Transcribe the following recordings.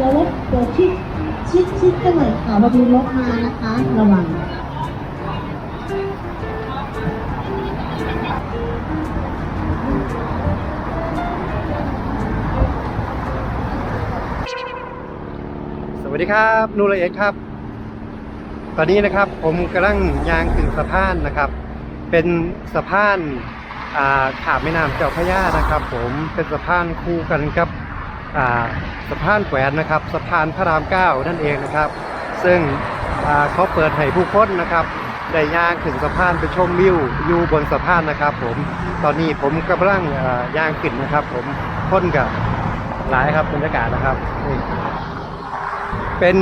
ดี๋ยวรถเดี๋ยวชิดชิดชิดกันหน่อยค่ะเรามีรถมานะคะ ระวังสวัสดีครับนูลเอียดครับ ตอนนี้นะครับผมกำลังยางถึงสะพานนะครับ เป็นสะพานอ่าขาบแม่น้ำเจ้าพระยานะครับ ผมเป็นสะพานคู่กันกับ สะพานแขวนนะครับสะพานพระรามเก้านั่นเองนะครับ ซึ่งเขาเปิดให้ผู้คนนะครับได้ย่างถึงสะพานไปชมวิวอยู่บนสะพานนะครับ ผมตอนนี้ผมกำลังย่างขึ้นนะครับ ผมคนกับหลายครับบรรยากาศนะครับ เป็น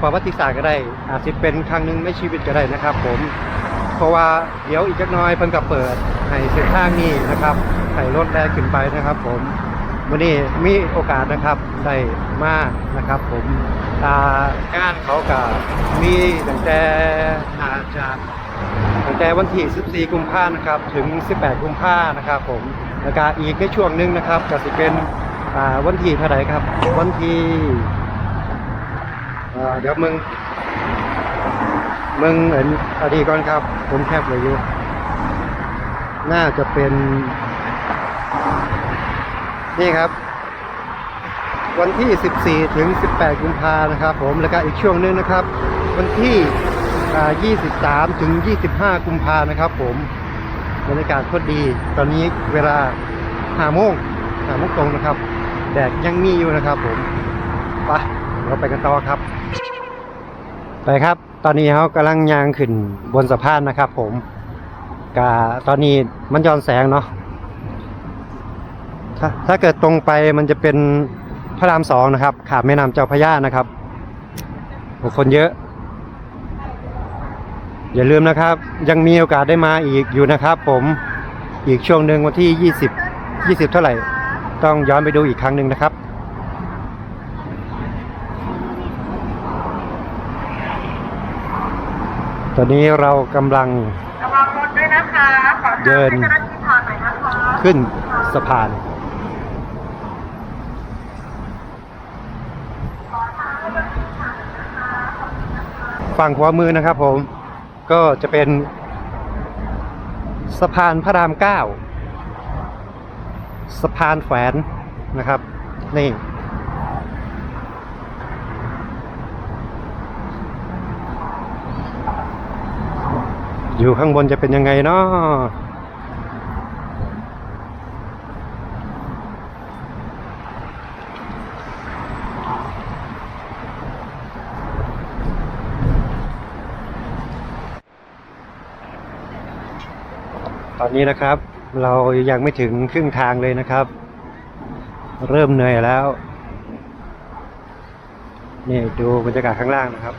ประวัติศาสตร์ก็ได้ อาจจะเป็นครั้งหนึ่งในชีวิตก็ได้นะครับ ผมเพราะว่าเดี๋ยวอีกจักน้อยเพิ่นก็เปิดให้เส้นทางนี้นะครับให้รถแล่นขึ้นไปนะครับ ผม วันนี้มีโอกาสนะครับได้มานะครับผมอ่างานเขาก็มีตั้งแต่อาจจะตั้งแต่วันที่14กุมภาพันธ์นะครับถึง 18 กุมภาพันธ์นะครับผมแล้วก็อีกในช่วงนึงนะครับก็สิเป็นวันที่เท่าไหร่ครับ วันที่เดี๋ยวมึงมึงเห็นอดีก่อนครับ ผมแคบเลยอยู่ น่าจะเป็น นี่ครับ วันที่ 14 ถึง 18 กุมภานะครับ ผมแล้วก็อีกช่วงหนึงนะครับ วันที่ 23 ถึง 25 กุมภานะครับผมบรรยากาศโคตรดี ตอนนี้เวลา5โมง5โมงตรงนะครับ แดดยังมีอยู่นะครับ ผมไปเราไปกันต่อครับ ไปครับ ตอนนี้เขากำลังยางขึ้นบนสะพานนะครับ ผมกาตอนนี้มันย้อนแสงเนาะ ถ้าถ้าเกิดตรงไปมันจะเป็นพระรามสองนะครับ ขาบแม่น้ำเจ้าพระยานะครับโอ้คนเยอะ อย่าลืมนะครับ ยังมีโอกาสได้มาอีกอยู่นะครับ ผมอีกช่วงหนึ่งวันที่ 20 20 เท่าไหร่ ต้องย้อนไปดูอีกครั้งหนึ่งนะครับตอนนี้เรากำลังระวังรถด้วยนะคะ ขอทางเดิน ให้เจ้าหน้าที่ผ่านหน่อยนะคะ ขึ้นสะพาน ฝั่งขวามือนะครับ ผมก็จะเป็นสะพานพระรามเก้าสะพานแฝนนะครับ นี่ อยู่ข้างบนจะเป็นยังไงเนาะ นนี้นะครับ เรายังไม่ถึงครึ่งทางเลยนะครับ เริ่มเหนื่อยแล้วนี่ดูบรรยากาศข้างล่างนะครับ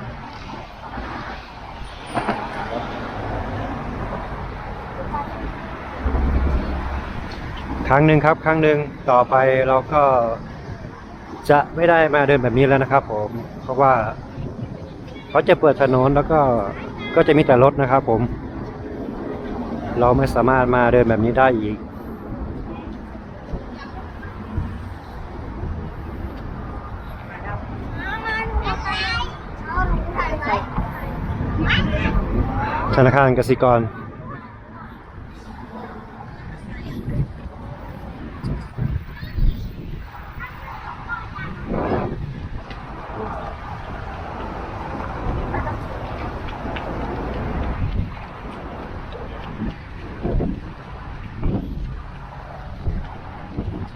ครั้งหนึ่งครับครั้งหนึ่งต่อไปเราก็จะไม่ได้มาเดินแบบนี้แล้วนะครับ ผมเพราะว่าเขาจะเปิดถนนแล้วก็ก็จะมีแต่รถนะครับ ผม เราไม่สามารถมาเดินแบบนี้ได้อีก ธนาคารกสิกร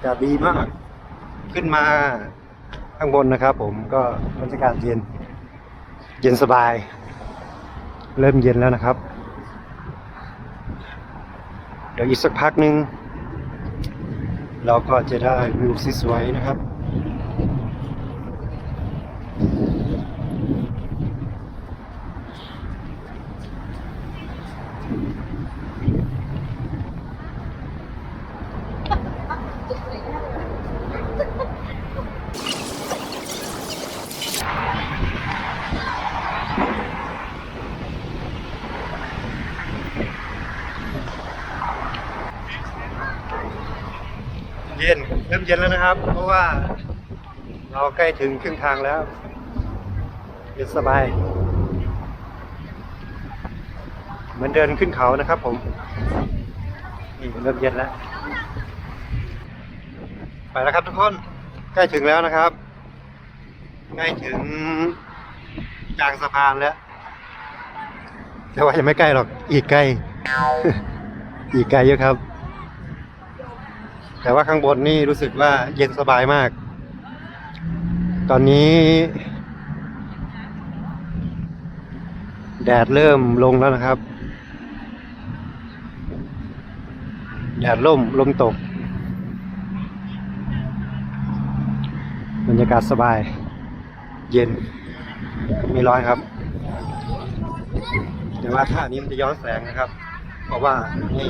จะดีมาก ขึ้นมาข้างบนนะครับ ผมก็บรรยากาศเย็น เย็นสบาย เริ่มเย็นแล้วนะครับ เดี๋ยวอีกสักพักหนึ่งเราก็จะได้วิวสวยๆนะครับ เย็นแล้วนะครับ เพราะว่าเราใกล้ถึงครึ่งทางแล้วเย็นสบาย เหมือนเดินขึ้นเขานะครับผม นี่เริ่มเย็นแล้ว ไปแล้วครับทุกคน ใกล้ถึงแล้วนะครับ ใกล้ถึงกลางสะพานแล้ว แต่ว่ายังไม่ใกล้หรอก อีกไกล อีกไกลเยอะครับ แต่ว่าข้างบนนี่รู้สึกว่าเย็นสบายมาก ตอนนี้ แดดเริ่มลงแล้วนะครับ แดดล่มลมตกบรรยากาศสบาย เย็น ไม่ร้อนครับ แต่ว่าท่านี้มันจะย้อนแสงนะครับ เพราะว่านี่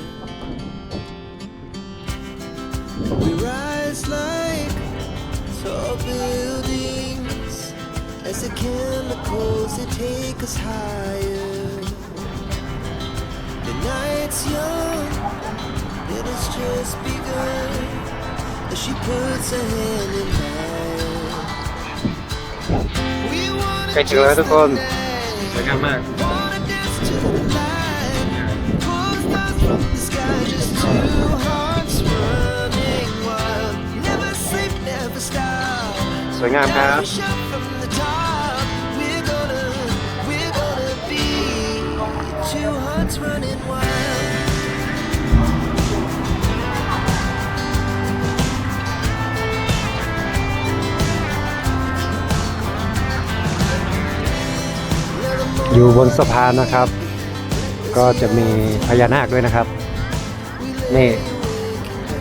the chemicals they take us higher. The night's young, it has just begun. As she puts her hand in mine. We wanna ใกล้ถึงแล้วทุกคน taste สวยงามมาก the night. Wanna dance to the light. Pull stars from the sky, just two hearts running wild. Never sleep, never stop. สวยงามครับ อยู่บนสะพานนะครับ ก็จะมีพญานาคด้วยนะครับ นี่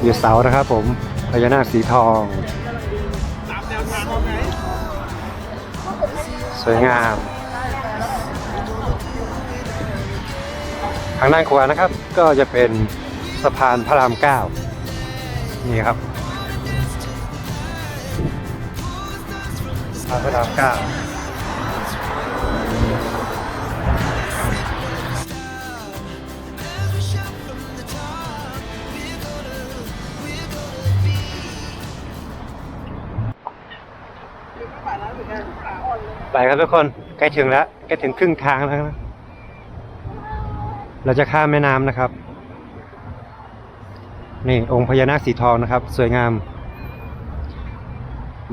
อยู่เสานะครับผมพญานาคสีทอง สวยงาม ทางด้านขวานะครับ ก็จะเป็นสะพานพระรามเก้านี่ครับสะพานพระรามเก้า ไปครับทุกคนใกล้ถึงแล้วใกล้ถึงครึ่งทางแล้วนะเราจะข้ามแม่น้ำนะครับ นี่องค์พญานาคสีทองนะครับ สวยงาม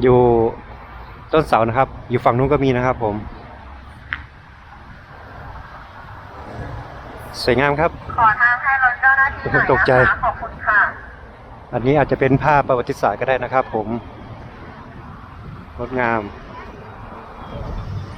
อยู่ต้นเสานะครับ อยู่ฝั่งนู้นก็มีนะครับ ผม สวยงามครับ ขอทางให้รถเจ้าหน้าที่หน่อยตกใจ นะคะขอบคุณค่ะ อันนี้อาจจะเป็นภาพประวัติศาสตร์ก็ได้นะครับ ผมงดงาม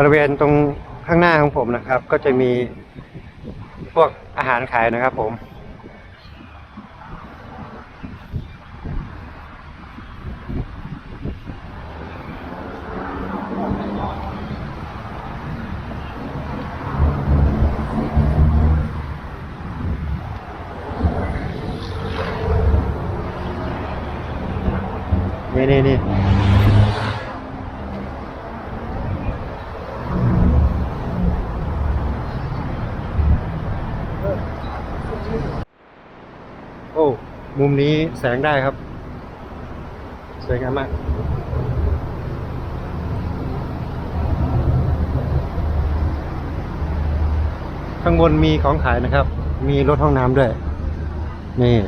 บริเวณตรงข้างหน้าของผมนะครับ ก็จะมีพวกอาหารขายนะครับผม นี่นี่นี่ โอ้ มุมนี้แสงได้ครับ สวยงามมากข้างบนมีของขายนะครับ มีรถห้องน้ำด้วย นี่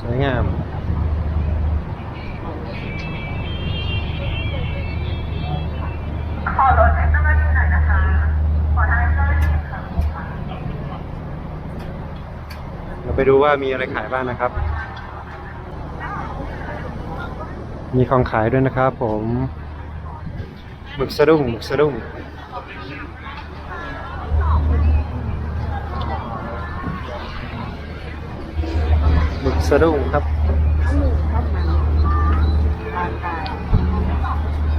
สวยงาม ไปดูว่ามีอะไรขายบ้างนะครับ มีของขายด้วยนะครับ ผมหมึกสะดุ้งหมึกสะดุ้งหมึกสะดุ้งครับ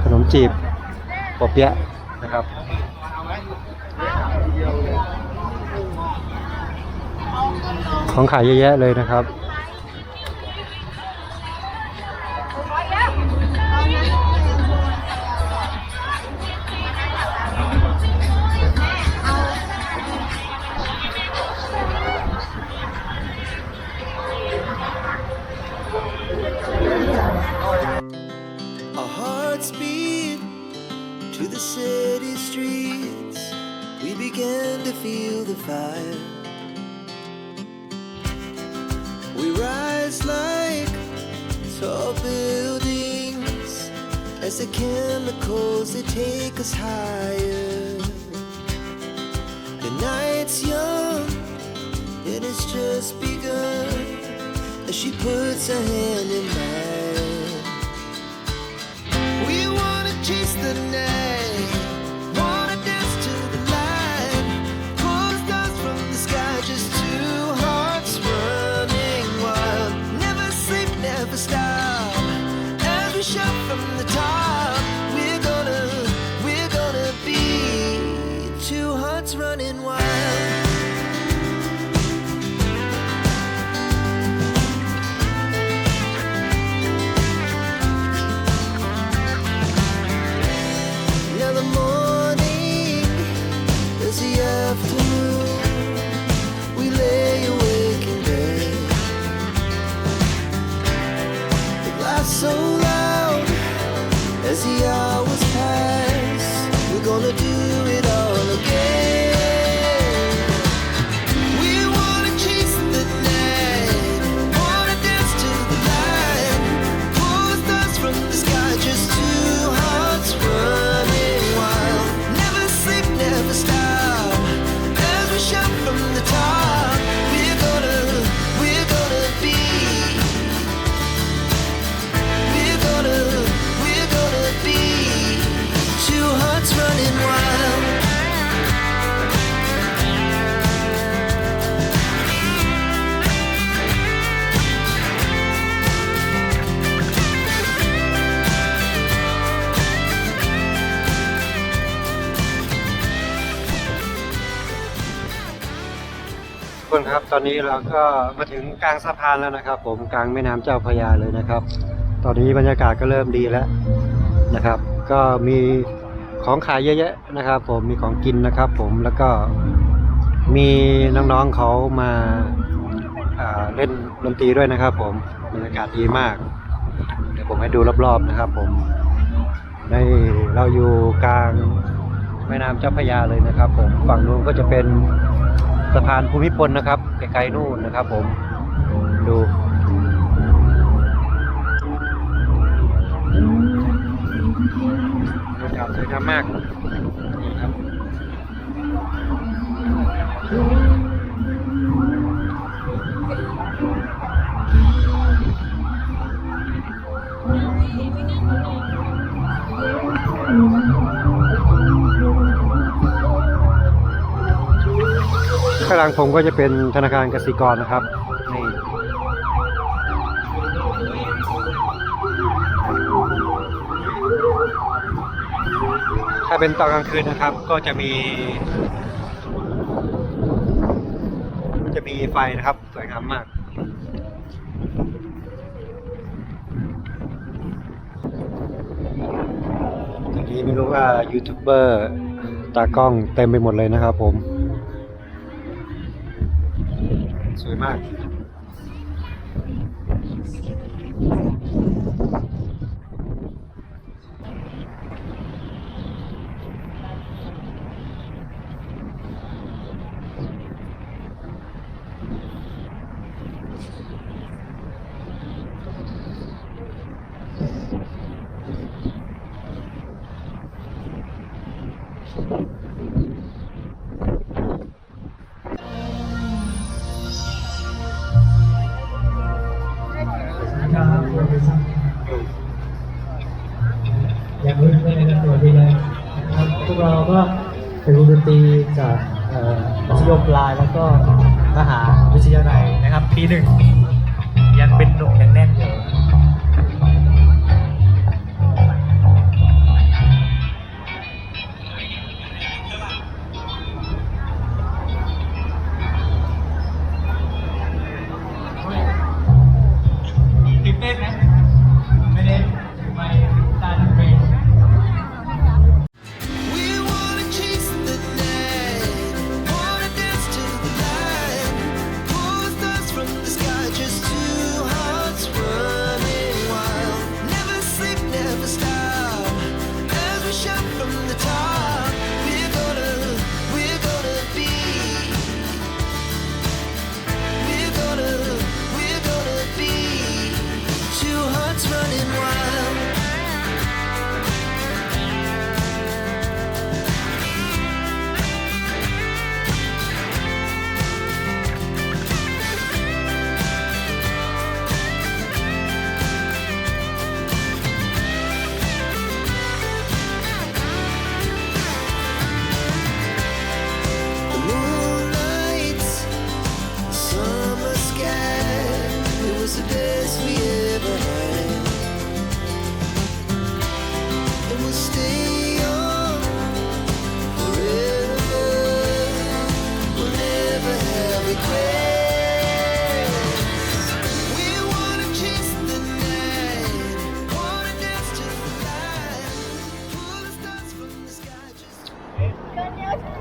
ขนมจีบปอเปี๊ยะนะครับ ของขายเยอะแยะเลยนะครับ as high. Hours pass. We're gonna do it ตอนนี้เราก็มาถึงกลางสะพานแล้วนะครับ ผมกลางแม่น้ำเจ้าพระยาเลยนะครับ ตอนนี้บรรยากาศก็เริ่มดีแล้วนะครับ ก็มีของขายเยอะแยะนะครับ ผมมีของกินนะครับ ผมแล้วก็มีน้องๆเขามาาเล่นดนตรีด้วยนะครับ ผมบรรยากาศดีมาก เดี๋ยวผมให้ดูรอบๆนะครับ ผมในเราอยู่กลางแม่น้ำเจ้าพระยาเลยนะครับ ผมฝั่งนู้นก็จะเป็น สะพานภูมิพลนะครับไกลๆนู่นนะครับ ผมดูบรรยากาศสวยงามมากนี่ครับ ข้างหลังผมก็จะเป็นธนาคารกสิกรนะครับนี่ถ้าเป็นตอนกลางคืนนะครับ ก็จะมี จะมีไฟนะครับสวยงามมากทีนี้ไม่รู้ว่ายูทูบเบอร์ตากล้องเต็มไปหมดเลยนะครับผม สวยม นตรีจากอ่อมัธยมปลายแล้วก็มหาวิทยาลัยนะครับปีหนึ่ง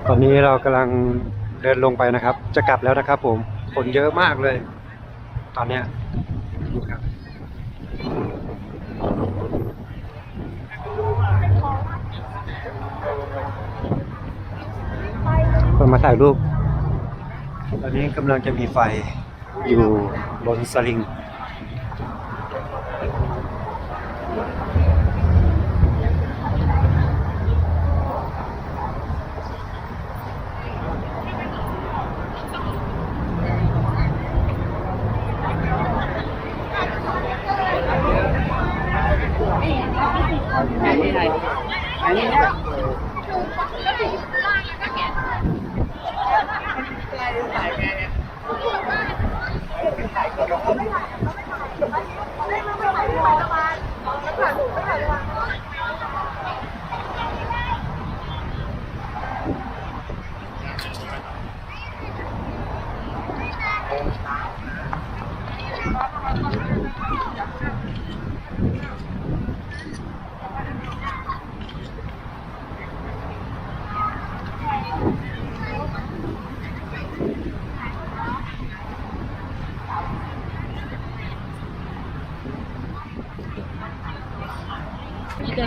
ตอนนี้เรากำลังเดินลงไปนะครับ จะกลับแล้วนะครับผม คนเยอะมากเลย ตอนเนี้ยดูครับคนมาถ่ายรูป ตอนนี้กำลังจะมีไฟอยู่บนสลิง 아니냐? เ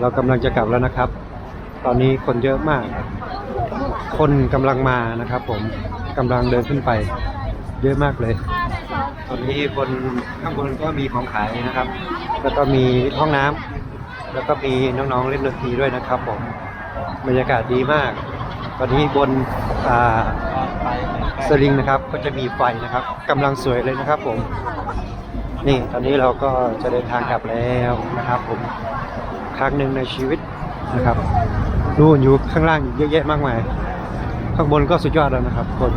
เรา กำลังจะกลับแล้วนะครับ ตอนนี้คนเยอะมาก คนกำลังมานะครับผมกำลังเดินขึ้นไป เยอะมากเลย ตอนนี้บนข้างบนก็มีของขายนะครับ แล้วก็มีห้องน้ำแล้วก็มีน้องๆเล่นดนตรีด้วยนะครับ ผมบรรยากาศดีมาก ตอนนี้บนสลิงนะครับก็จะมีไฟนะครับกำลังสวยเลยนะครับผมนี่ตอนนี้เราก็จะเดินทางกลับแล้วนะครับผม ครั้งหนึ่งในชีวิตนะครับนู่นอยู่ข้างล่างเยอะแยะมากมาย ข้างบนก็สุดยอดแล้วนะครับ คน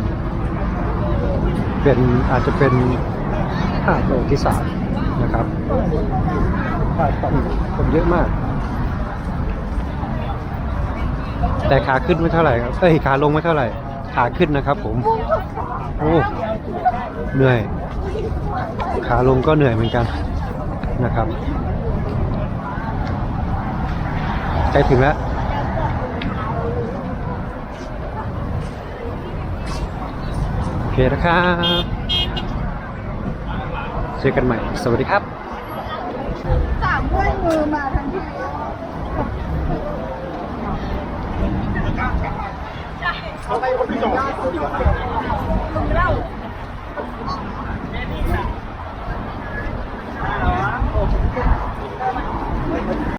เป็นอาจจะเป็นภาโลกที่สามนะครับคนเยอะมาก แต่ขาขึ้นไม่เท่าไหร่ครับเอ้ยขาลงไม่เท่าไหร่ ขาขึ้นนะครับผม โอ้เหนื่อย ขาลงก็เหนื่อยเหมือนกันนะครับ กล้ถึงแล้วโอเคนะครับเจอกันใหม่ สวัสดีครับสามด้วยมือมาทันที